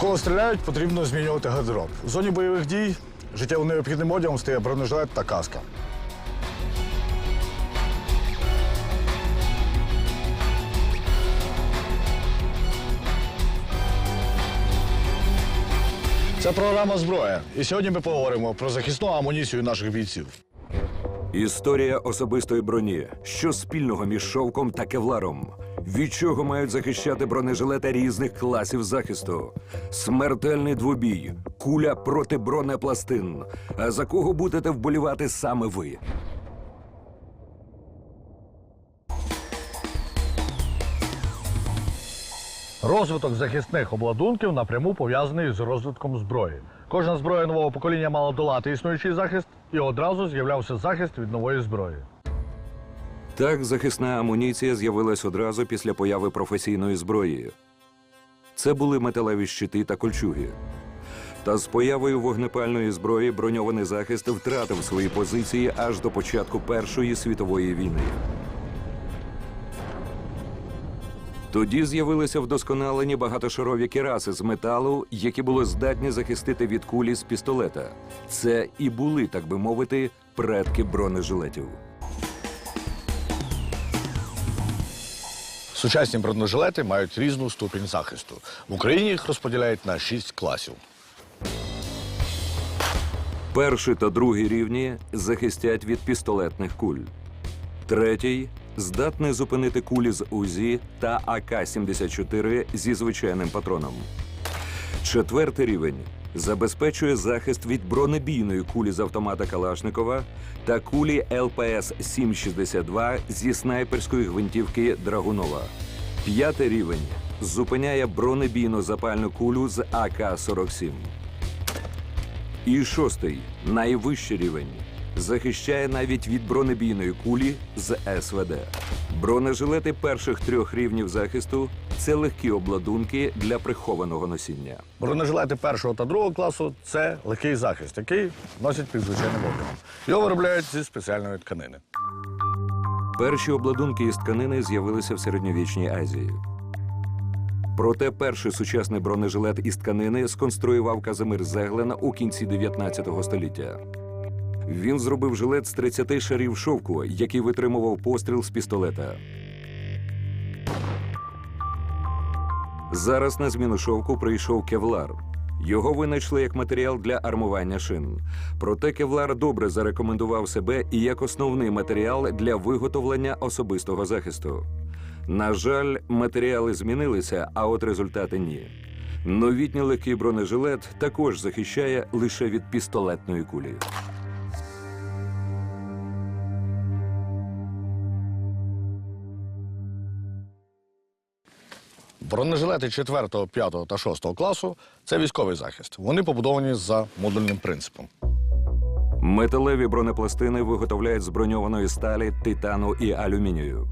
Коли стріляють, потрібно змінювати гардероб. В зоні бойових дій життєво необхідним одягом стає бронежилет та каска. Це програма зброя. І сьогодні ми поговоримо про захисну амуніцію наших бійців. Історія особистої броні. Що спільного між шовком та кевларом? Від чого мають захищати бронежилети різних класів захисту? Смертельний двобій, куля проти бронепластин. А за кого будете вболівати саме ви? Розвиток захисних обладунків напряму пов'язаний з розвитком зброї. Кожна зброя нового покоління мала долати існуючий захист, і одразу з'являвся захист від нової зброї. Так, захисна амуніція з'явилась одразу після появи професійної зброї. Це були металеві щити та кольчуги. Та з появою вогнепальної зброї броньований захист втратив свої позиції аж до початку Першої світової війни. Тоді з'явилися вдосконалені багатошарові кераси з металу, які були здатні захистити від кулі з пістолета. Це і були, так би мовити, предки бронежилетів. Сучасні бронежилети мають різну ступінь захисту. В Україні їх розподіляють на шість класів. Перший та другий рівні захистять від пістолетних куль. Третій здатний зупинити кулі з УЗІ та АК-74 зі звичайним патроном. Четвертий рівень забезпечує захист від бронебійної кулі з автомата Калашникова та кулі ЛПС-762 зі снайперської гвинтівки Драгунова. П'ятий рівень зупиняє бронебійну запальну кулю з АК-47. І шостий найвищий рівень захищає навіть від бронебійної кулі з СВД. Бронежилети перших трьох рівнів захисту це легкі обладунки для прихованого носіння. Бронежилети першого та другого класу це легкий захист, який носять під звичайним одягом. Його виробляють зі спеціальної тканини. Перші обладунки із тканини з'явилися в середньовічній Азії. Проте перший сучасний бронежилет із тканини сконструював Казимир Зеглен у кінці 19 століття. Він зробив жилет з 30 шарів шовку, який витримував постріл з пістолета. Зараз на зміну шовку прийшов кевлар. Його винайшли як матеріал для армування шин. Проте кевлар добре зарекомендував себе і як основний матеріал для виготовлення особистого захисту. На жаль, матеріали змінилися, а от результати ні. Новітній легкий бронежилет також захищає лише від пістолетної кулі. Бронежилети 4, 5 та 6 класу це військовий захист. Вони побудовані за модульним принципом. Металеві бронепластини виготовляють з броньованої сталі, титану і алюмінію.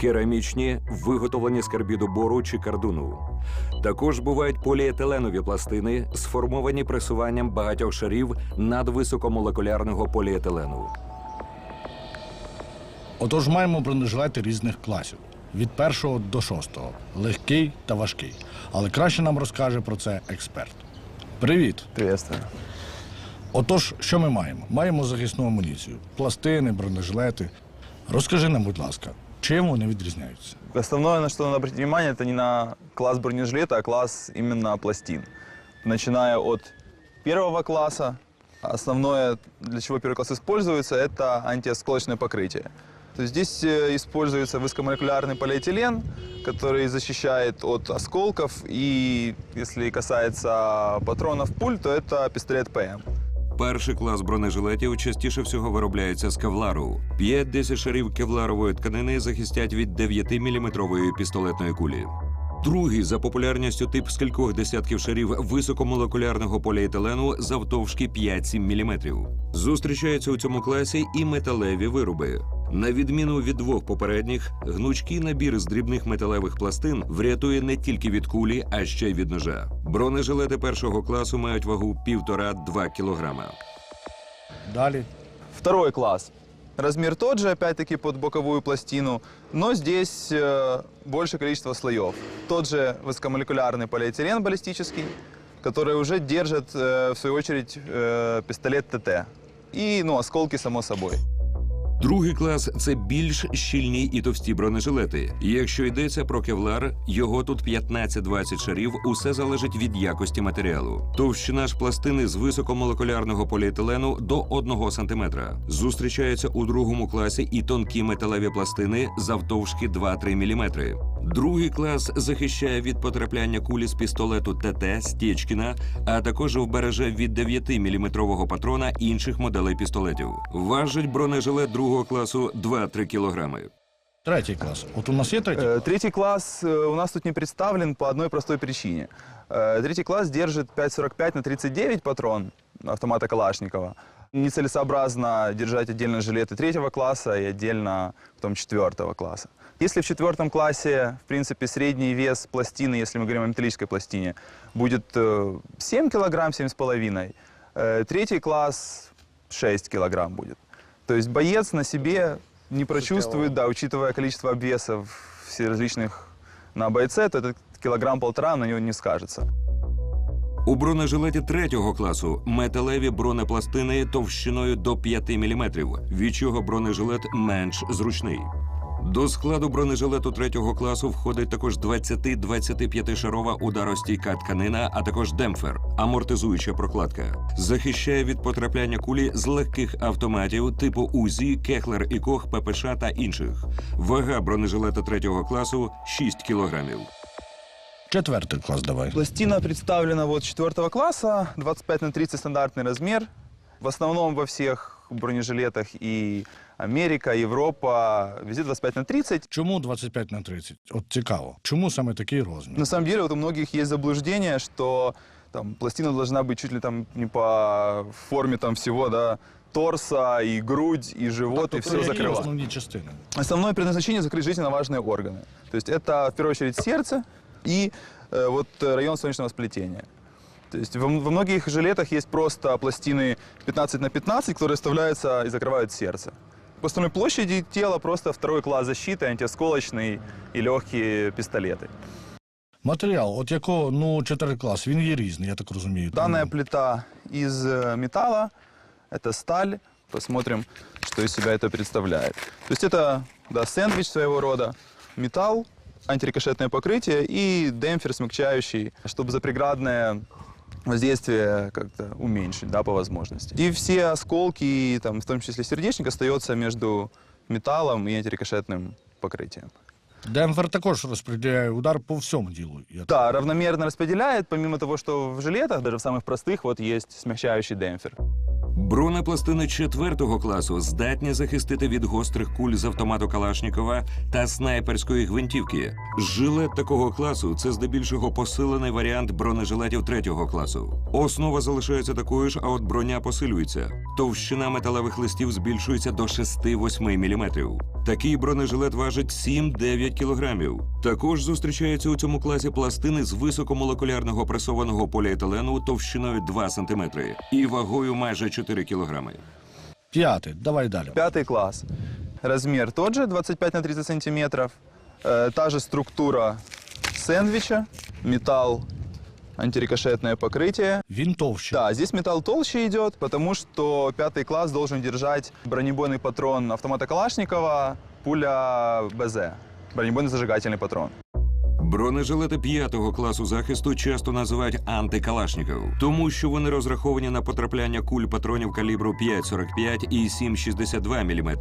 Керамічні виготовлені з карбіду бору чи кардуну. Також бувають поліетиленові пластини, сформовані пресуванням багатьох шарів надвисокомолекулярного поліетилену. Отож, маємо бронежилети різних класів від першого до шостого легкий та важкий. Але краще нам розкаже про це експерт. Привіт! Приветствую. Отож, що ми маємо? Маємо захисну амуніцію, пластини, бронежилети. Розкажи нам, будь ласка, чим вони відрізняються? Основное, на что надо обратить внимание, это не на класс бронежилета, а класс именно пластин. Начиная от первого класса, основное, для чего первый класс используется, это антиосколочное покрытие. То есть здесь э, используется высокомолекулярный полиэтилен, который защищает от осколков, и если касается патронов пуль, то это пистолет ПМ. Перший клас бронежилетів частіше всього виробляється з кевлару. 5-10 шарів кевларової тканини захистять від 9-мм пістолетної кулі. Другий за популярністю тип з кількох десятків шарів високомолекулярного поліетилену завтовшки 5-7 мм. Зустрічаються у цьому класі і металеві вироби. На відміну від двох попередніх, гнучкий набір з дрібних металевих пластин врятує не тільки від кулі, а ще й від ножа. Бронежилети першого класу мають вагу 1,5-2 кілограма. Далі Второй класс. Размер тот же, опять-таки под боковую пластину, но здесь э, больше количество слоев. Тот же высокомолекулярный полиэтилен баллистический, который уже держит, э, в свою очередь, э, пистолет ТТ. И, ну, осколки, само собой. Другий клас це більш щільні і товсті бронежилети. Якщо йдеться про кевлар, його тут 15-20 шарів, усе залежить від якості матеріалу. Товщина ж пластини з високомолекулярного поліетилену до 1 см. Зустрічаються у другому класі і тонкі металеві пластини завтовшки 2-3 мм. Другий клас захищає від потрапляння кулі з пістолету ТТ Стєчкіна, а також вбереже від 9-мм патрона інших моделей пістолетів. Важить бронежилет другого класу 2-3 кілограми. Третій клас. От у нас є третій? Э, Третий класс э, у нас тут не представлен по одной простой причине. Э, Третий класс держит 5,45 на 39 патрон автомата Калашникова. Нецелесообразно держать отдельно жилеты третьего класса и отдельно потом четвертого класса. Если в четвертом классе, в принципе, средний вес пластины, если мы говорим о металлической пластине, будет э, 7 килограмм, 7,5, э, третий класс 6 килограмм будет. То есть боец на себе не прочувствует, да, учитывая количество обвесов все различных на бойце, то этот килограмм-полтора на него не скажется. У бронежилеті третього класу металеві бронепластини товщиною до 5 мм, від чого бронежилет менш зручний. До складу бронежилету третього класу входить також 20-25 шарова ударостійка тканина, а також демпфер, амортизуюча прокладка. Захищає від потрапляння кулі з легких автоматів типу УЗІ, Кехлер і Кох, ППШ та інших. Вага бронежилета третього класу 6 кілограмів. Четвертий клас давай. Пластина представлена вот четвертого класса, 25 на 30 стандартный размер. В основном во всех бронежилетах и Америка, Европа, везде 25 на 30. Чому 25 на 30? От цікаво. Чому саме такий розмір? На самом деле вот у многих есть заблуждение, что там, пластина должна быть чуть ли там не по форме там всего, да, торса, и грудь, и живот, и все Які закрывать. основні частини? Основное предназначение закрыть жизненно важные органы. То есть это в первую очередь сердце и э, вот э, район солнечного сплетения. То есть во, во многих жилетах есть просто пластины 15 на 15, которые вставляются и закрывают сердце. По основной площади тела просто второй класс защиты, антиосколочный и легкие пистолеты. Матеріал, от якого, ну, 4 клас, він є різний, я так розумію. Данная Тому- плита из э, металла, это сталь. Посмотрим, что из себя это представляет. То есть это да, сэндвич своего рода, металл, антирикошетное покрытие и демпфер смягчающий, чтобы запреградное воздействие как-то уменьшить, да, по возможности. И все осколки, там, в том числе сердечник, остается между металлом и антирикошетным покрытием. Демпфер також розподіляє удар по всьому ділу. Я так- Да, равномерно распределяет, помимо того, что в жилетах, даже в самых простых, вот есть смягчающий демпфер. Бронепластини четвертого класу здатні захистити від гострих куль з автомату Калашнікова та снайперської гвинтівки. Жилет такого класу це здебільшого посилений варіант бронежилетів третього класу. Основа залишається такою ж, а от броня посилюється. Товщина металевих листів збільшується до 6-8 мм. Такий бронежилет важить 7-9 кілограмів. Також зустрічаються у цьому класі пластини з високомолекулярного пресованого поліетилену товщиною 2 см і вагою майже 4 кілограми. П'ятий, давай далі. Пятый класс. Размер тот же, 25 на 30 сантиметров. Э, та же структура сэндвича, металл, антирикошетное покрытие. Він товщий. Да, здесь металл толще идет, потому что пятый класс должен держать бронебойный патрон автомата Калашникова, пуля БЗ, бронебойный зажигательный патрон. Бронежилети п'ятого класу захисту часто називають антикалашників, тому що вони розраховані на потрапляння куль патронів калібру 5,45 і 7,62 мм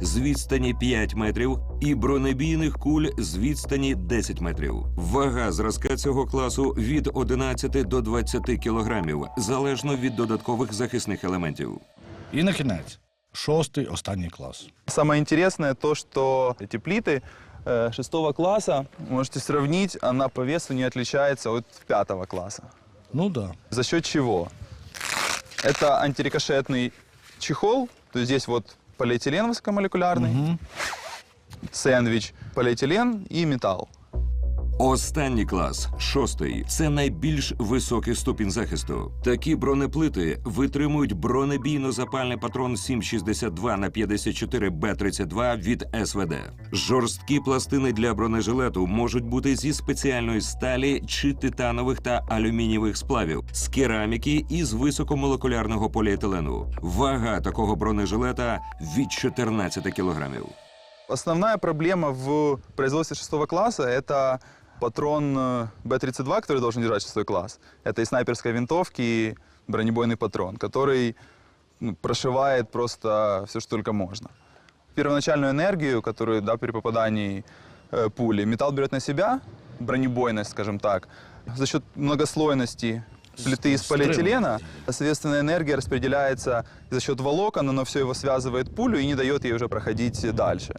з відстані 5 метрів і бронебійних куль з відстані 10 метрів. Вага зразка цього класу від 11 до 20 кілограмів, залежно від додаткових захисних елементів. І на кінець. Шостий, останній клас. Самое интересное то, что эти плиты э, шестого класса, можете сравнить, она по весу не отличается от пятого класса. Ну да. За счет чего? Это антирикошетный чехол, то есть здесь вот полиэтилен высокомолекулярный, Мгм. сэндвич, полиэтилен и металл. Останній клас, шостий, це найбільш високий ступінь захисту. Такі бронеплити витримують бронебійно-запальний патрон 7,62 на 54 Б-32 від СВД. Жорсткі пластини для бронежилету можуть бути зі спеціальної сталі чи титанових та алюмінієвих сплавів, з кераміки і з високомолекулярного поліетилену. Вага такого бронежилета від 14 кілограмів. Основная проблема в производстве шестого класса – это патрон э, Б-32, который должен держать шестой класс. Это и снайперской винтовки, и бронебойный патрон, который ну, прошивает просто все, что только можно. Первоначальную энергию, которую да, при попадании э, пули, металл берет на себя, бронебойность, скажем так, за счет многослойности плиты из полиэтилена, соответственно, энергия распределяется за счет волокон, оно все его связывает пулю и не дает ей уже проходить дальше.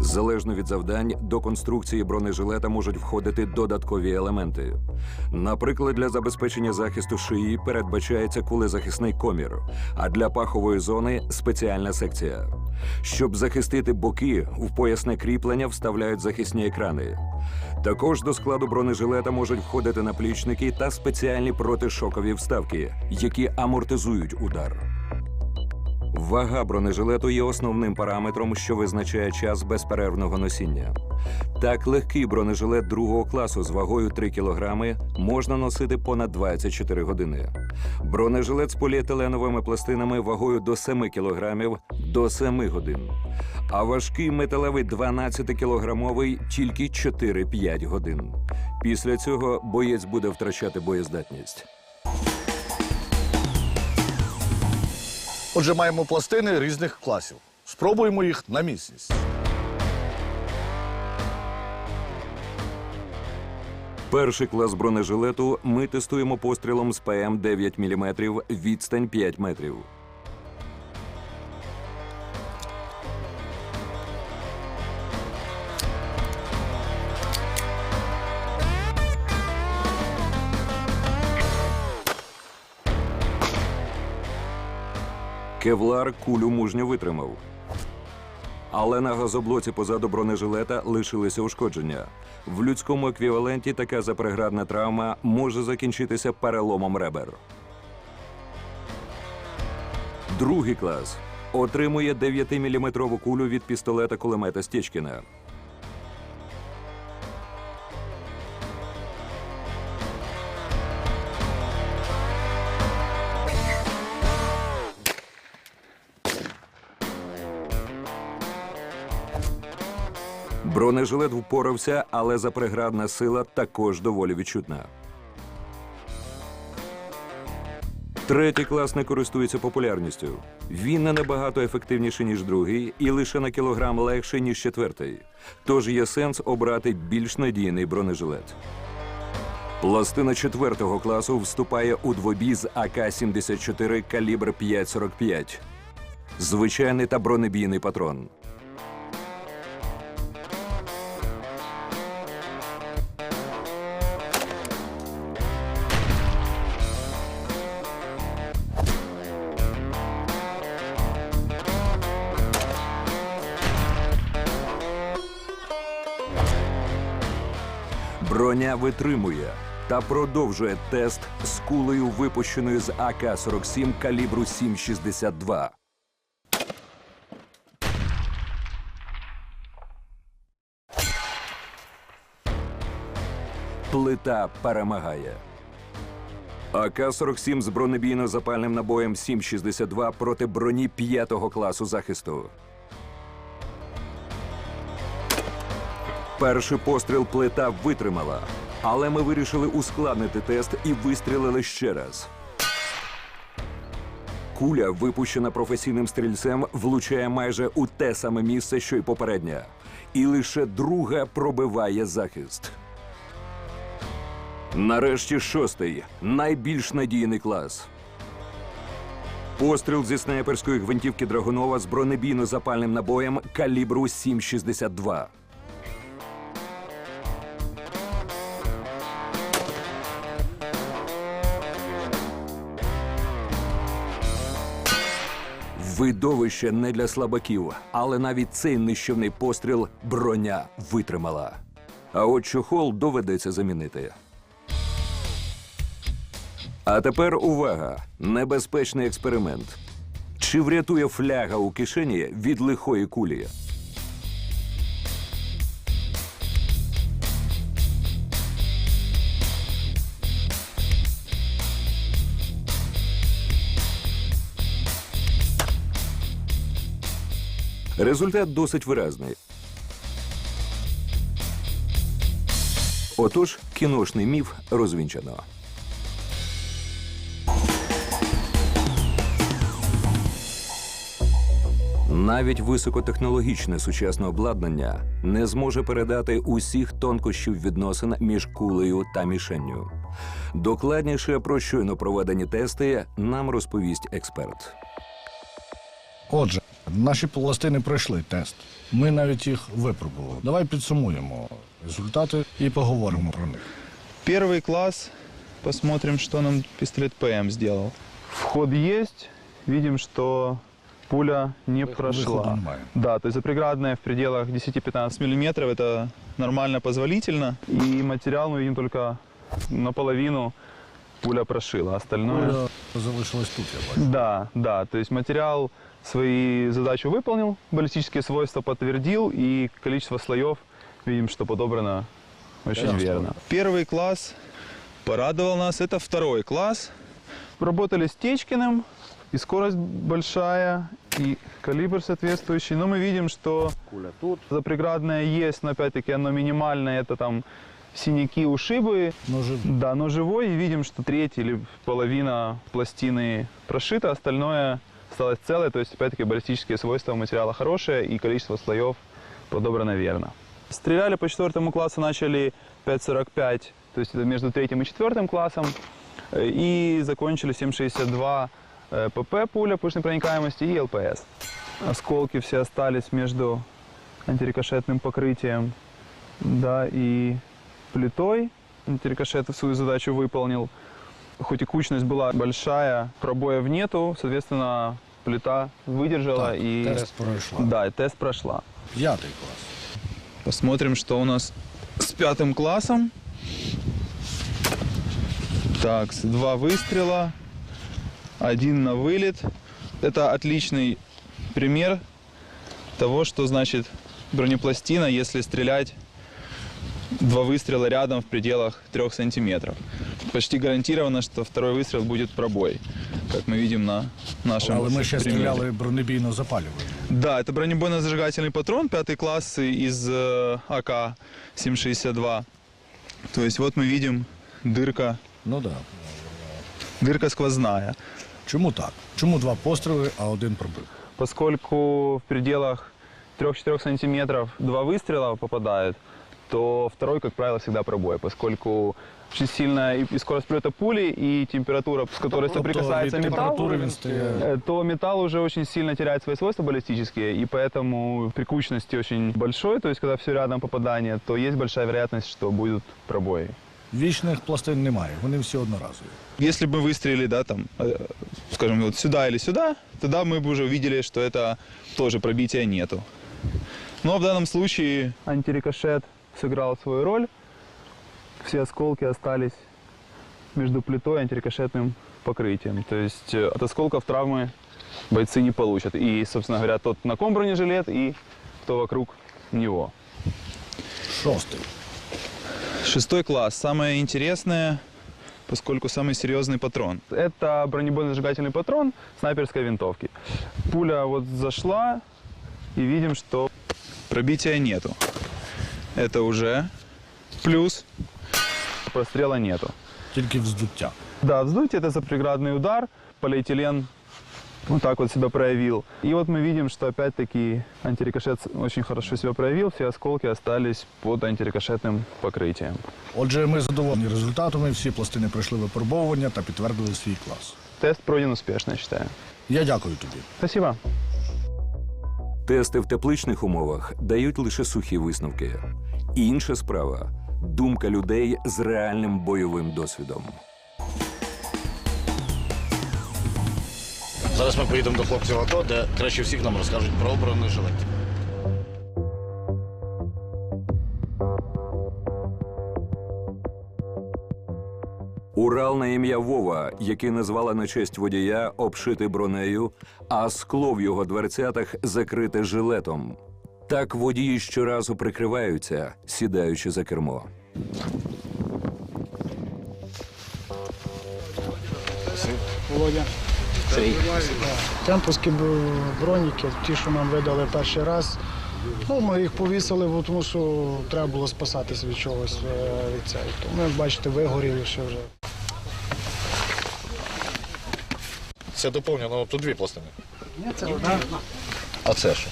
Залежно від завдань, до конструкції бронежилета можуть входити додаткові елементи. Наприклад, для забезпечення захисту шиї передбачається кулезахисний комір, а для пахової зони спеціальна секція. Щоб захистити боки, в поясне кріплення вставляють захисні екрани. Також до складу бронежилета можуть входити наплічники та спеціальні протишокові вставки, які амортизують удар. Вага бронежилету є основним параметром, що визначає час безперервного носіння. Так, легкий бронежилет другого класу з вагою 3 кг можна носити понад 24 години. Бронежилет з поліетиленовими пластинами вагою до 7 кг до 7 годин. А важкий металевий 12-кілограмовий тільки 4-5 годин. Після цього боєць буде втрачати боєздатність. Отже, маємо пластини різних класів. Спробуємо їх на міцність. Перший клас бронежилету ми тестуємо пострілом з ПМ 9 мм, відстань 5 метрів. Кевлар кулю мужньо витримав. Але на газоблоці позаду бронежилета лишилися ушкодження. В людському еквіваленті така запреградна травма може закінчитися переломом ребер. Другий клас отримує 9-мм кулю від пістолета кулемета Стєчкіна. Бронежилет впорався, але запреградна сила також доволі відчутна. Третій клас не користується популярністю. Він не набагато ефективніший, ніж другий, і лише на кілограм легший, ніж четвертий. Тож є сенс обрати більш надійний бронежилет. Пластина четвертого класу вступає у двобій з АК-74 калібр 5,45. Звичайний та бронебійний патрон. Броня витримує та продовжує тест з кулею, випущеною з АК-47 калібру 7,62. Плита перемагає. АК-47 з бронебійно-запальним набоєм 7,62 проти броні п'ятого класу захисту. Перший постріл плита витримала, але ми вирішили ускладнити тест і вистрілили ще раз. Куля, випущена професійним стрільцем, влучає майже у те саме місце, що й попередня. І лише друга пробиває захист. Нарешті шостий найбільш надійний клас. Постріл зі снайперської гвинтівки Драгунова з бронебійно-запальним набоєм калібру 7,62. Видовище не для слабаків, але навіть цей нищівний постріл броня витримала. А от чохол доведеться замінити. А тепер увага! Небезпечний експеримент. Чи врятує фляга у кишені від лихої кулі? Результат досить виразний. Отож, кіношний міф розвінчано. Навіть високотехнологічне сучасне обладнання не зможе передати усіх тонкощів відносин між кулею та мішенню. Докладніше про щойно проведені тести нам розповість експерт. Отже, наші пластини пройшли тест. Ми навіть їх випробували. Давай підсумуємо результати і поговоримо про них. Первый класс. Посмотрим, что нам пистолет ПМ сделал. Вход есть. Видим, что пуля не Выхода прошла. немає. Да, то есть запреградная в пределах 10-15 миллиметров. Это нормально, позволительно. И материал мы видим только наполовину пуля прошила. Остальное... Пуля залишилась тут, я бачу. Да, да. То есть материал свои задачу выполнил, баллистические свойства подтвердил, и количество слоев видим, что подобрано очень Ясно. верно. Первый класс порадовал нас. Это второй класс. Работали с Течкиным, и скорость большая, и калибр соответствующий. Но мы видим, что Куля тут. запреградное есть, но опять-таки оно минимальное. Это там синяки, ушибы. Ножи. Да, но живой, и видим, что треть или половина пластины прошита, остальное осталось целое, то есть, опять-таки, баллистические свойства материала хорошие, и количество слоев подобрано верно. Стреляли по четвертому классу, начали 5.45, то есть это между третьим и четвертым классом, и закончили 7.62 э, ПП пуля пушной проникаемости и ЛПС. Осколки все остались между антирикошетным покрытием да, и плитой. Антирикошет свою задачу выполнил. Хоть и кучность была большая, пробоев нету, соответственно, плита выдержала Так, и... тест пройшла. Да, и тест прошла. П'ятий клас. Посмотрим, что у нас с пятым классом. Так, два выстрела, один на вылет. Это отличный пример того, что значит бронепластина, если стрелять два выстрела рядом в пределах трех сантиметров Почти гарантированно, что второй выстрел будет пробой, как мы видим на нашем Але ми ще примере. стріляли бронебійно запалювальною. Да, это бронебойно-зажигательный патрон, пятый класс из э, АК-762. То есть вот мы видим дырка, Ну так. Да. дырка сквозная. Чому так? Чому два постріли, а один пробив? Поскольку в пределах 3-4 сантиметров два выстрела попадают, то второй, как правило, всегда пробой, поскольку очень сильная и и скорость полета пули, и температура, с которой Тобто соприкасается від металл, температури він стає. э, то металл уже очень сильно теряет свои свойства баллистические, и поэтому при кучности очень большой, то есть когда все рядом попадание, то есть большая вероятность, что будут пробои. Вічних пластин немає, вони всі одноразові. Если бы мы выстрелили, да, там, э, скажем, вот сюда или сюда, тогда мы бы уже увидели, что это тоже пробития нету. Но в данном случае антирикошет сыграл свою роль. Все осколки остались между плитой и антирикошетным покрытием. То есть э, от осколков травмы бойцы не получат. И, собственно говоря, тот на ком бронежилет и кто вокруг него. Шостий. Шестой класс. Самое интересное, поскольку самый серьезный патрон. Это бронебойно-зажигательный патрон снайперской винтовки. Пуля вот зашла, и видим, что пробития нету. Это уже плюс. Прострела нету. Тільки вздуття. Да, вздутие это запреградный удар, полиэтилен вот так вот себя проявил. И вот мы видим, что опять-таки антирикошет очень хорошо себя проявил, все осколки остались под антирикошетным покрытием. Отже, ми задоволені результатами, всі пластини пройшли випробовування та підтвердили свій клас. Тест пройден успешно, я считаю. Я дякую тобі. Спасибо. Тести в тепличних умовах дають лише сухі висновки. Інша справа думка людей з реальним бойовим досвідом. Зараз ми поїдемо до хлопців АТО, де краще всіх нам розкажуть про обраний жилет. Урал на ім'я Вова, який назвала на честь водія обшити бронею, а скло в його дверцятах закрите жилетом. Так водії щоразу прикриваються, сідаючи за кермо. Володя. Темповські б- броніки, ті, що нам видали перший раз. Ну, ми їх повісили, бо тому що треба було спасатися від чогось е, від цього. Тому, як бачите, вигоріли ще вже. Це доповнено, тут дві пластини. Ні, це одна. А це що?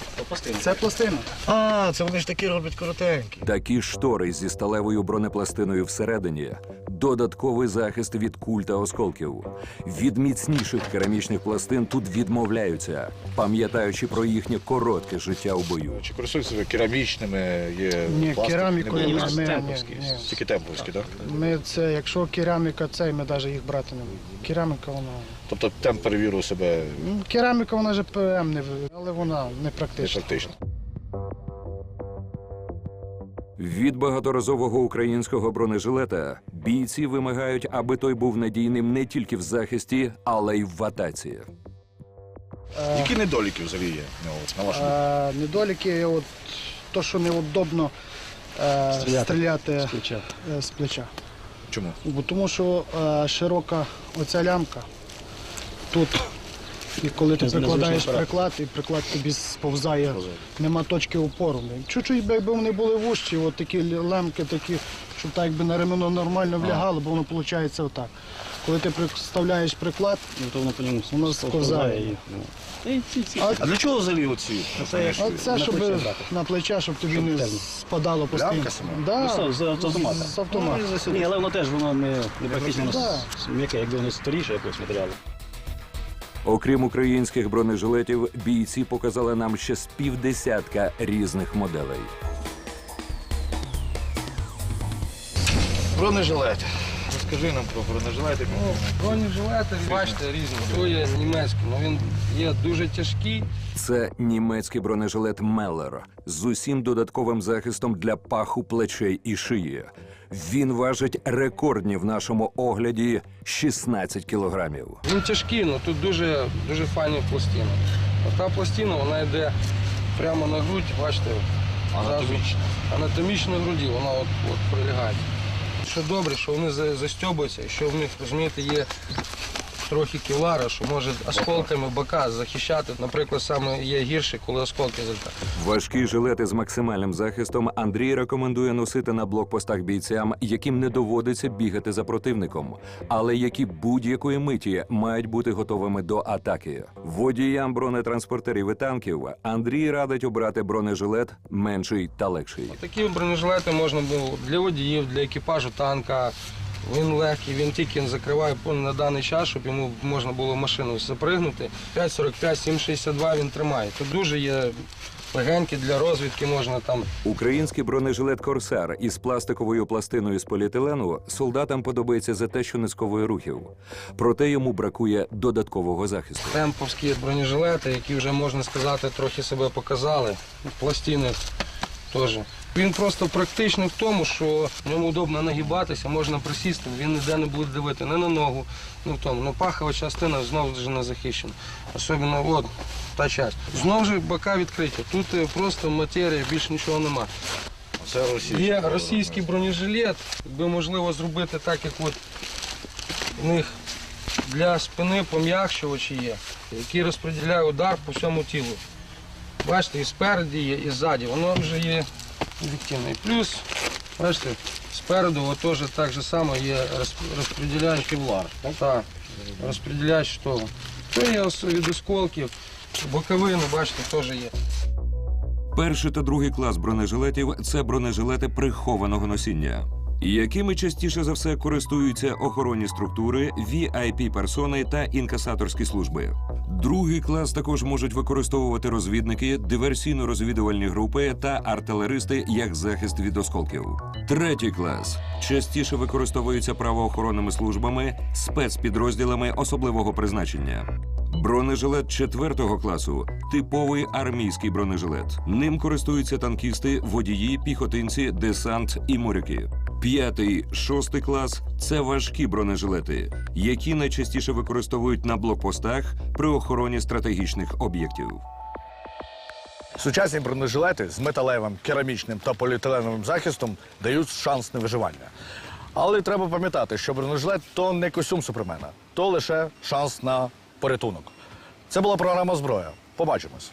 Це пластина. А, це вони ж такі роблять коротенькі. Такі штори зі сталевою бронепластиною всередині додатковий захист від куль та осколків. Від міцніших керамічних пластин тут відмовляються, пам'ятаючи про їхнє коротке життя у бою. Чи користуються ви керамічними, є Ні, керамікою Не ми, було? ми, темповські. Тільки темповські, так? Ми це, якщо кераміка цей, ми навіть їх брати не будемо. Кераміка вона. Тобто темп перевірив себе Кераміка вона же ПМ не але вона не не практична. Від багаторазового українського бронежилета бійці вимагають, аби той був надійним не тільки в захисті, але й в атаці. Які недоліки взагалі є на вашу думку? Е, недоліки, от то, що неудобно е, стріляти, е, з плеча. Чому? Бо тому що е, широка оця лямка тут. І коли ти прикладаєш приклад, і приклад тобі сповзає, нема точки опору. Чуть-чуть якби вони були вужчі, от такі лемки, такі, щоб так якби на ремено нормально влягало, бо воно виходить отак. Коли ти вставляєш приклад, Ну, то воно по ньому Воно сковзає. і, ну. А, А для чого взагалі оці? а це щоб на плече, щоб тобі не темно. спадало постійно. Лямка сама? Да, Ну, з- з автомата. З автомата. Ні, але воно теж воно не, не практично Да. с- м'яке, якби воно старіше якогось матеріалу. Окрім українських бронежилетів, бійці показали нам ще з півдесятка різних моделей. Бронежилет. Розкажи нам про бронежилети. Бронежилети, бачите, різні. То є німецький, але він є дуже тяжкий. Це німецький бронежилет Меллер з усім додатковим захистом для паху, плечей і шиї. Він важить рекордні в нашому огляді 16 кілограмів. Він тяжкий, але тут дуже, дуже файна пластина. Ота пластина, вона йде прямо на грудь, бачите, Анатомічно. анатомічно на груді, вона от, от прилягає. Що добре, що вони застьобуються, і що в них, розумієте, є трохи ківлара, що може осколками бока захищати. Наприклад, саме є гірше, коли осколки залітають. Важкі жилети з максимальним захистом Андрій рекомендує носити на блокпостах бійцям, яким не доводиться бігати за противником, але які будь-якої миті мають бути готовими до атаки. Водіям бронетранспортерів і танків Андрій радить обрати бронежилет менший та легший. Такі бронежилети можна було для водіїв, для екіпажу танка. Він легкий, він тільки закриває на даний час, щоб йому можна було машину запригнути. 5,45, 7,62 він тримає. Тут дуже є легенький для розвідки, можна там Український бронежилет Корсар із пластиковою пластиною з поліетилену солдатам подобається за те, що не сковує рухів. Проте йому бракує додаткового захисту. темповські бронежилети, які вже можна сказати, трохи себе показали. Пластини теж. Він просто практичний в тому, що в ньому удобно нагибатися, можна присісти, він ніде не буде дивити не на ногу, не в тому. Ну, пахова частина знову ж не захищена. Особливо от та часть. Знову ж бока відкриті. Тут е, просто матерія, більше нічого нема. Це російська. Є російський бронежилет, якби можливо зробити так, як от у них для спини пом'якшувачі є, які розподіляє удар по всьому тілу. Бачите, і спереді є, і ззаді. Воно вже є об'єктивне. І плюс, бачите, спереду теж так же само є розп- розподіляючий влар. Так, розподіляючий того. Це є від осколків, боковини, бачите, теж є. Перший та другий клас бронежилетів це бронежилети прихованого носіння, якими частіше за все користуються охоронні структури, vip персони та інкасаторські служби. Другий клас також можуть використовувати розвідники, диверсійно-розвідувальні групи та артилеристи як захист від осколків. Третій клас частіше використовуються правоохоронними службами, спецпідрозділами особливого призначення. Бронежилет четвертого класу типовий армійський бронежилет. Ним користуються танкісти, водії, піхотинці, десант і моряки. П'ятий, шостий клас це важкі бронежилети, які найчастіше використовують на блокпостах при охороні стратегічних об'єктів. Сучасні бронежилети з металевим, керамічним та поліетиленовим захистом дають шанс на виживання. Але треба пам'ятати, що бронежилет то не костюм супермена, то лише шанс на порятунок. Це була програма Зброя. Побачимось.